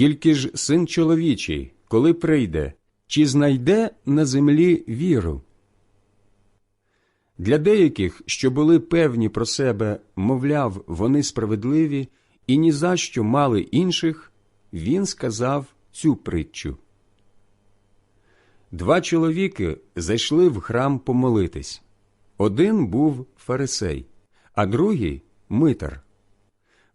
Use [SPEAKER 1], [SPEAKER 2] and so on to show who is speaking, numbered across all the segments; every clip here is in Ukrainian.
[SPEAKER 1] Тільки ж син чоловічий, коли прийде, чи знайде на землі віру? Для деяких, що були певні про себе, мовляв, вони справедливі і ні за що мали інших, він сказав цю притчу. Два чоловіки зайшли в храм помолитись. Один був фарисей, а другий митар.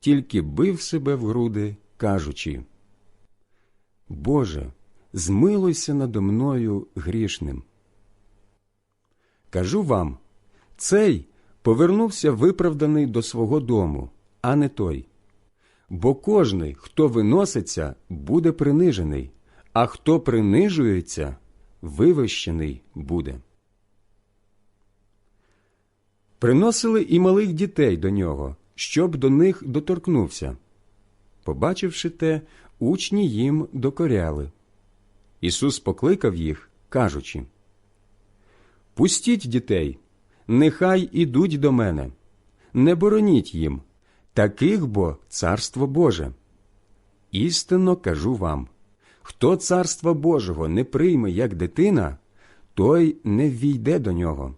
[SPEAKER 1] тільки бив себе в груди, кажучи Боже, змилуйся надо мною грішним. Кажу вам, цей повернувся виправданий до свого дому, а не той. Бо кожний, хто виноситься, буде принижений, а хто принижується, вивищений буде. Приносили і малих дітей до нього, щоб до них доторкнувся. Побачивши те, учні їм докоряли. Ісус покликав їх, кажучи Пустіть дітей, нехай ідуть до мене, не бороніть їм, таких бо царство Боже. Істинно кажу вам хто царства Божого не прийме як дитина, той не ввійде до нього.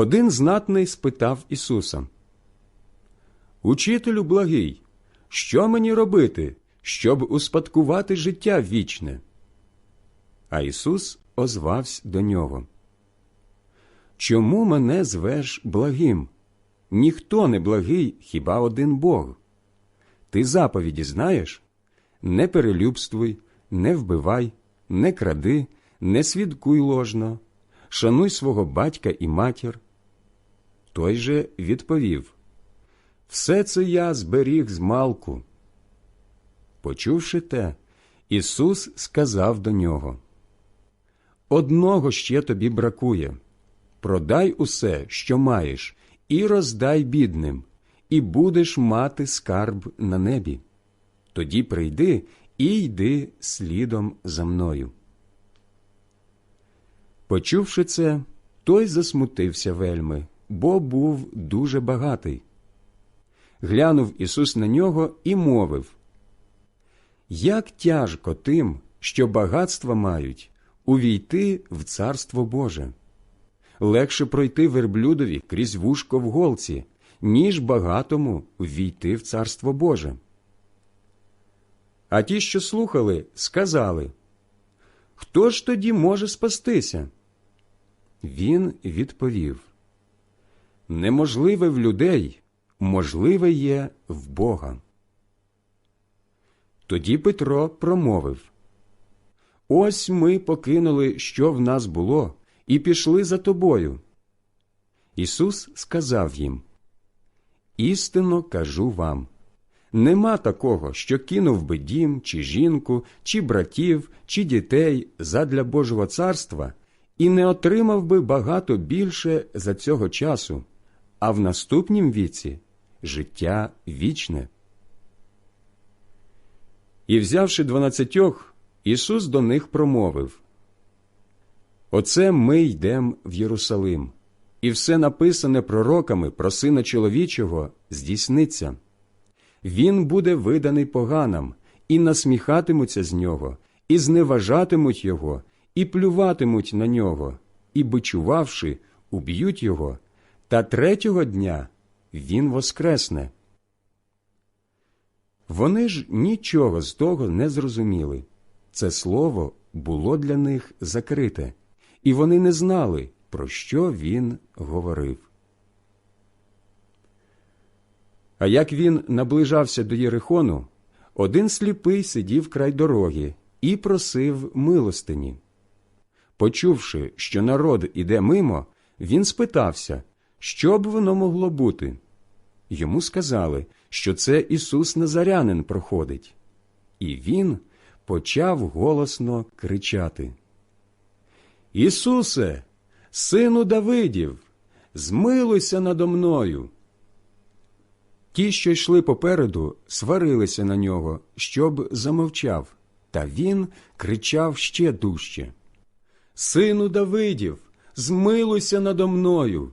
[SPEAKER 1] Один знатний спитав Ісуса Учителю благий, що мені робити, щоб успадкувати життя вічне? А Ісус озвався до нього. Чому мене звеш благим? Ніхто не благий, хіба один Бог. Ти заповіді знаєш? Не перелюбствуй, не вбивай, не кради, не свідкуй ложно, шануй свого батька і матір. Той же відповів Все це я зберіг з малку. Почувши те, Ісус сказав до нього Одного ще тобі бракує продай усе, що маєш, і роздай бідним, і будеш мати скарб на небі. Тоді прийди і йди слідом за мною. Почувши це, той засмутився вельми, бо був дуже багатий. Глянув Ісус на нього і мовив Як тяжко тим, що багатства мають, увійти в Царство Боже. Легше пройти верблюдові крізь вушко в голці, ніж багатому ввійти в Царство Боже. А ті, що слухали, сказали Хто ж тоді може спастися? Він відповів Неможливе в людей, можливе є в Бога. Тоді Петро промовив Ось ми покинули, що в нас було, і пішли за тобою. Ісус сказав їм Істинно кажу вам нема такого, що кинув би дім, чи жінку, чи братів, чи дітей задля Божого царства і не отримав би багато більше за цього часу, а в наступнім віці життя вічне. І, взявши дванадцятьох, Ісус до них промовив Оце ми йдем в Єрусалим, і все написане пророками про Сина чоловічого здійсниться. Він буде виданий поганам, і насміхатимуться з нього, і зневажатимуть його, і плюватимуть на нього, і, бичувавши, уб'ють його, та третього дня він воскресне. Вони ж нічого з того не зрозуміли. Це слово було для них закрите, і вони не знали, про що він говорив. А як він наближався до Єрихону, один сліпий сидів край дороги і просив милостині. Почувши, що народ іде мимо, він спитався, що б воно могло бути. Йому сказали, що це Ісус Назарянин проходить. І він почав голосно кричати: Ісусе, сину Давидів, змилуйся надо мною. Ті, що йшли попереду, сварилися на нього, щоб замовчав, та він кричав ще дужче. Сину Давидів, змилуйся надо мною.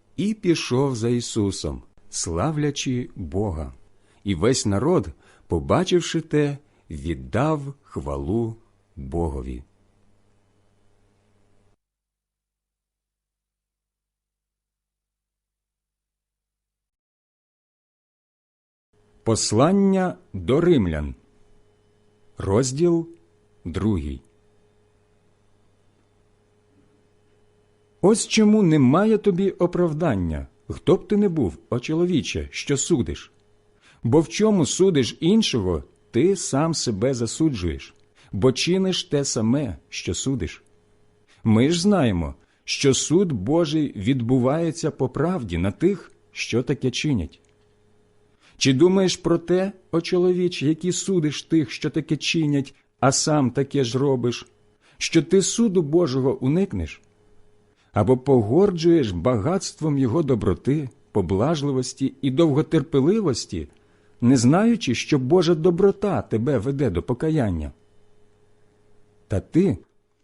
[SPEAKER 1] і пішов за Ісусом, славлячи Бога. І весь народ, побачивши те, віддав хвалу Богові. Послання до римлян, розділ другий. Ось чому немає тобі оправдання, хто б ти не був, о чоловіче, що судиш. Бо в чому судиш іншого, ти сам себе засуджуєш, бо чиниш те саме, що судиш. Ми ж знаємо, що суд Божий відбувається по правді на тих, що таке чинять. Чи думаєш про те, о чоловіч, які судиш тих, що таке чинять, а сам таке ж робиш, що ти суду Божого уникнеш? Або погорджуєш багатством його доброти, поблажливості і довготерпеливості, не знаючи, що Божа доброта тебе веде до покаяння? Та ти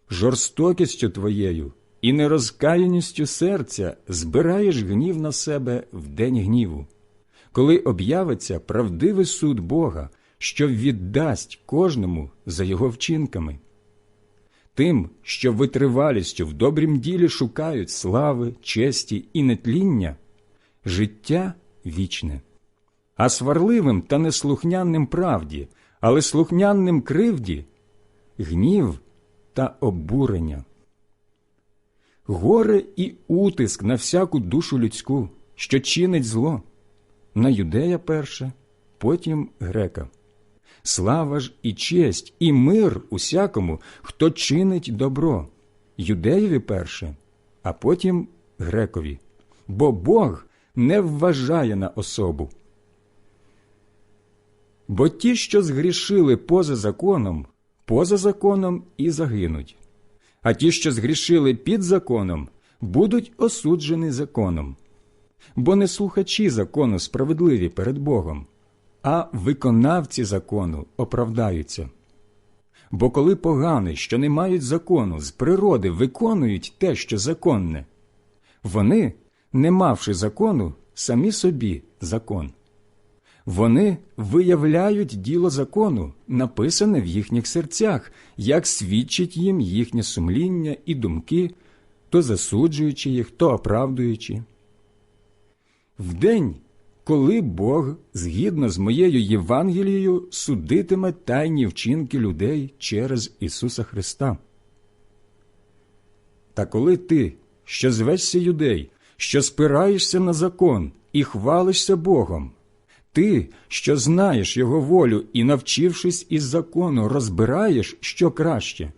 [SPEAKER 1] жорстокістю твоєю і нерозкаяністю серця збираєш гнів на себе в день гніву коли об'явиться правдивий суд Бога, що віддасть кожному за його вчинками. Тим, що витривалістю в добрім ділі шукають слави, честі і нетління, життя вічне, а сварливим та неслухнянним правді, але слухнянним кривді, гнів та обурення. Горе і утиск на всяку душу людську, що чинить зло на юдея перше, потім грека. Слава ж і честь, і мир усякому, хто чинить добро, юдеєві перше, а потім грекові, бо Бог не вважає на особу. Бо ті, що згрішили поза законом, поза законом і загинуть, а ті, що згрішили під законом, будуть осуджені законом. Бо не слухачі закону справедливі перед Богом, а виконавці закону оправдаються. Бо коли погани, що не мають закону, з природи виконують те, що законне, вони, не мавши закону, самі собі закон. Вони виявляють діло закону, написане в їхніх серцях, як свідчить їм їхнє сумління і думки, то засуджуючи їх, то оправдуючи. Вдень, коли Бог, згідно з моєю Євангелією, судитиме тайні вчинки людей через Ісуса Христа. Та коли ти, що звешся юдей, що спираєшся на закон і хвалишся Богом, ти, що знаєш Його волю і, навчившись із закону, розбираєш, що краще,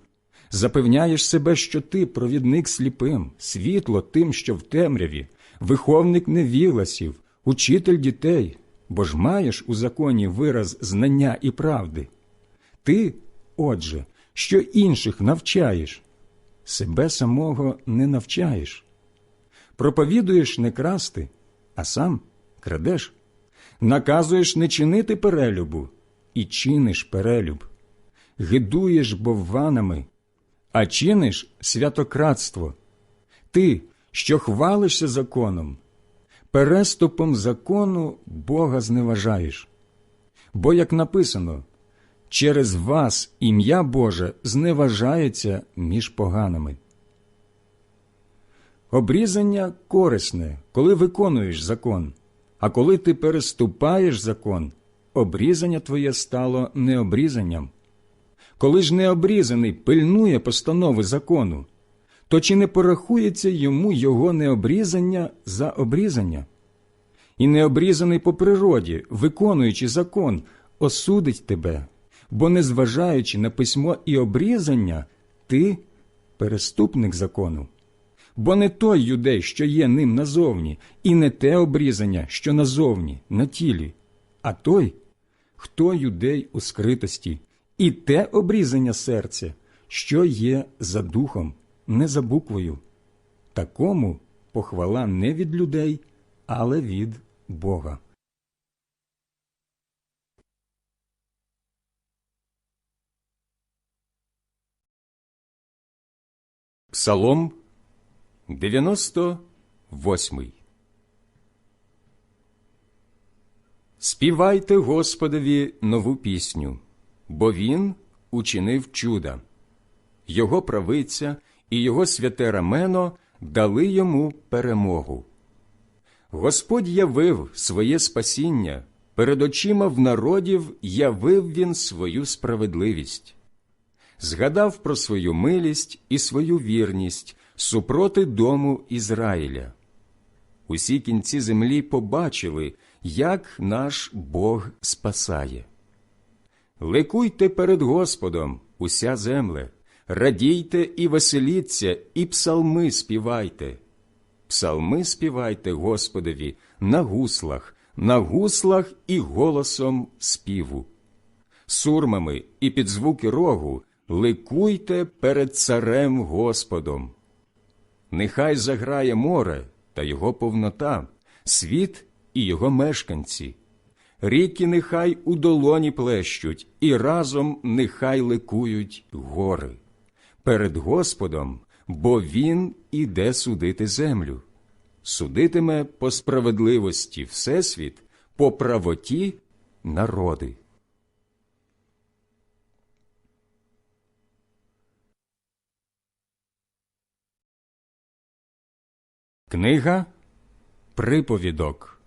[SPEAKER 1] запевняєш себе, що ти провідник сліпим, світло тим, що в темряві, виховник невігласів, учитель дітей, бо ж маєш у законі вираз знання і правди. Ти, отже, що інших навчаєш, себе самого не навчаєш. Проповідуєш не красти, а сам крадеш, наказуєш не чинити перелюбу і чиниш перелюб, гидуєш бовванами, а чиниш святократство. Ти, що хвалишся законом, переступом закону Бога зневажаєш. Бо, як написано, через вас ім'я Боже зневажається між поганими. Обрізання корисне, коли виконуєш закон, а коли ти переступаєш закон, обрізання твоє стало необрізанням. Коли ж необрізаний пильнує постанови закону, то чи не порахується йому його необрізання за обрізання? І необрізаний по природі, виконуючи закон, осудить тебе, бо, незважаючи на письмо і обрізання, ти переступник закону. Бо не той юдей, що є ним назовні, і не те обрізання, що назовні, на тілі, а той, хто юдей у скритості, і те обрізання серця, що є за духом, не за буквою. Такому похвала не від людей, але від Бога. Псалом 98 Співайте Господові нову пісню, бо Він учинив чуда. Його правиця і його святе рамено дали йому перемогу. Господь явив своє спасіння, перед очима в народів явив він свою справедливість, згадав про свою милість і свою вірність супроти дому Ізраїля. Усі кінці землі побачили, як наш Бог спасає. Ликуйте перед Господом, уся земле, радійте і веселіться, і псалми співайте. Псалми співайте Господові на гуслах, на гуслах і голосом співу. Сурмами і під звуки рогу ликуйте перед царем Господом. Нехай заграє море та його повнота, світ і його мешканці. Ріки нехай у долоні плещуть, і разом нехай ликують гори. Перед Господом, бо Він іде судити землю. Судитиме по справедливості Всесвіт, по правоті народи. Книга Приповідок,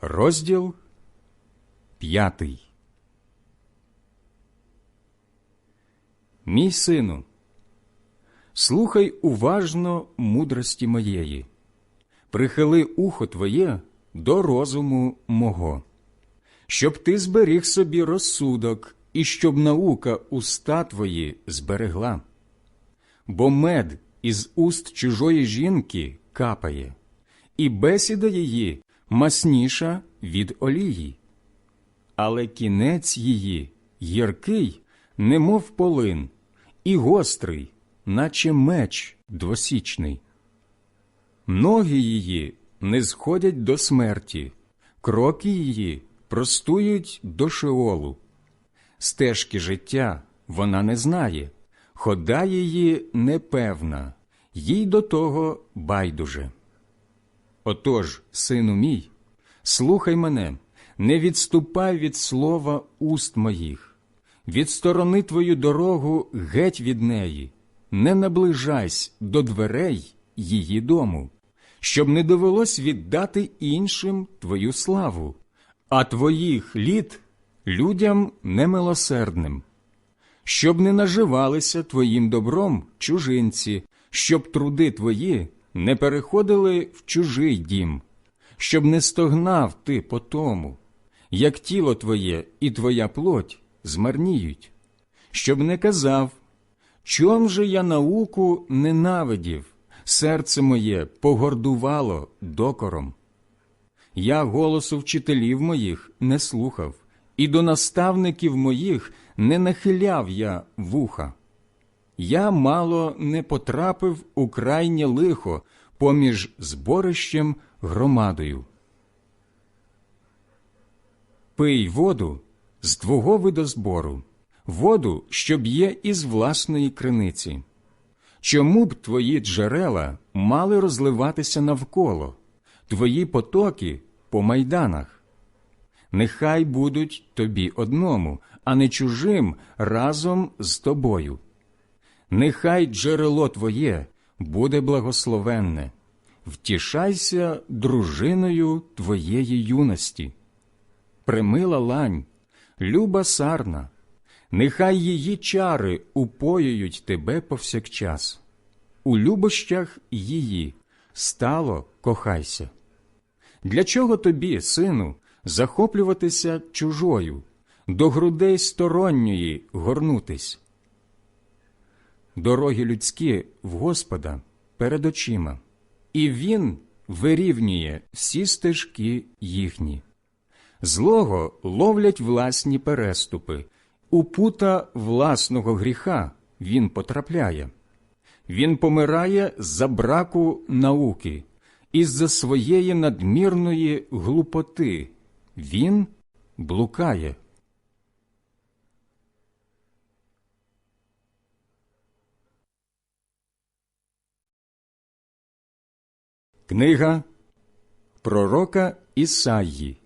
[SPEAKER 1] розділ п'ятий. Мій сину, слухай уважно мудрості моєї, прихили ухо твоє до розуму мого, щоб ти зберіг собі розсудок і щоб наука уста твої зберегла. Бо мед із уст чужої жінки капає, і бесіда її масніша від олії, але кінець її гіркий, немов полин, і гострий, наче меч двосічний. Ноги її не сходять до смерті, кроки її простують до шеолу. Стежки життя вона не знає, хода її непевна, їй до того байдуже. Отож, сину мій, Слухай мене, не відступай від слова уст моїх, відсторони твою дорогу геть від неї, не наближайся до дверей її дому, щоб не довелось віддати іншим твою славу, а твоїх літ людям немилосердним, щоб не наживалися твоїм добром чужинці, щоб труди твої не переходили в чужий дім, щоб не стогнав ти по тому, як тіло твоє і твоя плоть змарніють, щоб не казав, чом же я науку ненавидів, серце моє погордувало докором. Я голосу вчителів моїх не слухав, і до наставників моїх не нахиляв я вуха. Я мало не потрапив у крайнє лихо поміж зборищем громадою. Пий воду з твого видозбору, воду, що б'є із власної криниці. Чому б твої джерела мали розливатися навколо, твої потоки по майданах? Нехай будуть тобі одному, а не чужим разом з тобою. Нехай джерело твоє буде благословенне, втішайся дружиною твоєї юності. Примила лань, люба сарна, нехай її чари упоюють тебе повсякчас. У любощах її стало кохайся. Для чого тобі, сину, захоплюватися чужою, до грудей сторонньої горнутись? Дороги людські в Господа перед очима, і Він вирівнює всі стежки їхні. Злого ловлять власні переступи, у пута власного гріха він потрапляє. Він помирає за браку науки, із-за своєї надмірної глупоти. Він блукає. Книга Пророка Ісаї,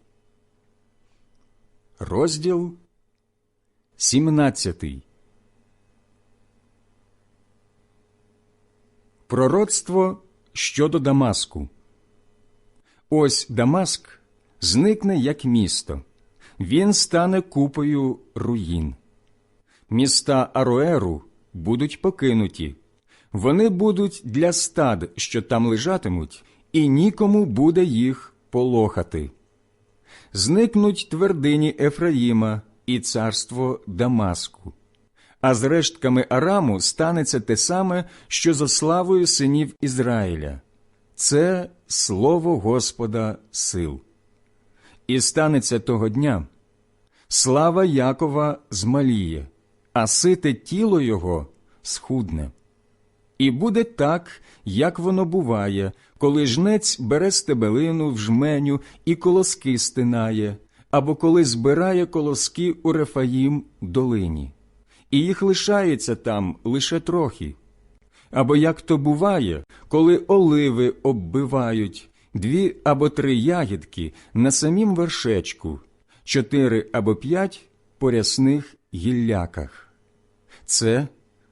[SPEAKER 1] розділ 17 Пророцтво щодо Дамаску Ось Дамаск зникне як місто, він стане купою руїн. Міста Ароеру будуть покинуті, вони будуть для стад, що там лежатимуть, і нікому буде їх полохати. Зникнуть твердині Ефраїма і царство Дамаску. А з рештками Араму станеться те саме, що за славою синів Ізраїля. Це слово Господа сил. І станеться того дня слава Якова змаліє, а сите тіло його схудне. І буде так, як воно буває, коли жнець бере стебелину в жменю і колоски стинає, або коли збирає колоски у Рефаїм долині, і їх лишається там лише трохи. Або як то буває, коли оливи оббивають дві або три ягідки на самім вершечку, чотири або п'ять по рясних гілляках. Це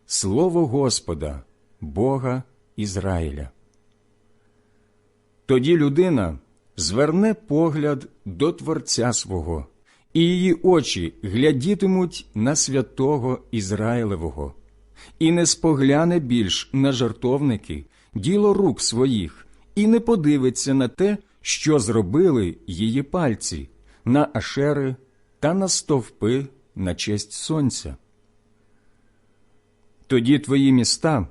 [SPEAKER 1] слово Господа, Бога Ізраїля. Тоді людина зверне погляд до Творця свого, і її очі глядітимуть на святого Ізраїлевого, і не спогляне більш на жартовники, діло рук своїх, і не подивиться на те, що зробили її пальці, на ашери та на стовпи на честь сонця. Тоді твої міста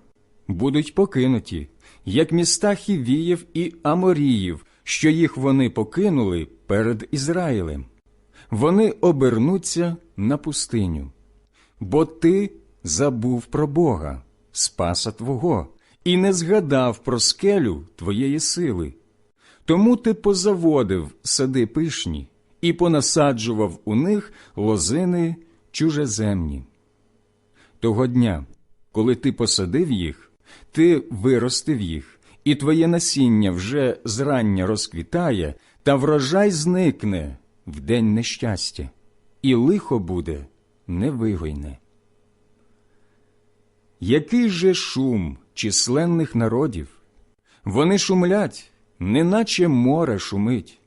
[SPEAKER 1] будуть покинуті, як міста Хівіїв і Аморіїв, що їх вони покинули перед Ізраїлем. Вони обернуться на пустиню. Бо ти забув про Бога, Спаса Твого, і не згадав про скелю твоєї сили. Тому ти позаводив сади пишні і понасаджував у них лозини чужеземні. Того дня, коли ти посадив їх, ти виростив їх, і твоє насіння вже зрання розквітає, та врожай зникне в день нещастя, і лихо буде невигойне. Який же шум численних народів? Вони шумлять, неначе море шумить,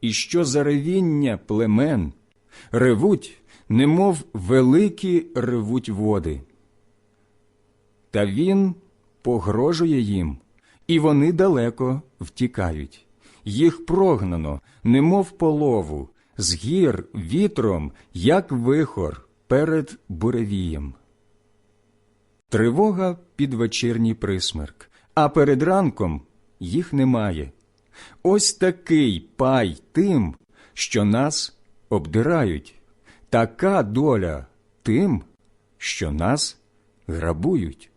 [SPEAKER 1] і що за ревіння племен ревуть, немов великі ревуть води. Та він погрожує їм, і вони далеко втікають. Їх прогнано, немов полову, з гір вітром, як вихор перед буревієм. Тривога під вечірній присмерк, а перед ранком їх немає. Ось такий пай тим, що нас обдирають, така доля тим, що нас грабують.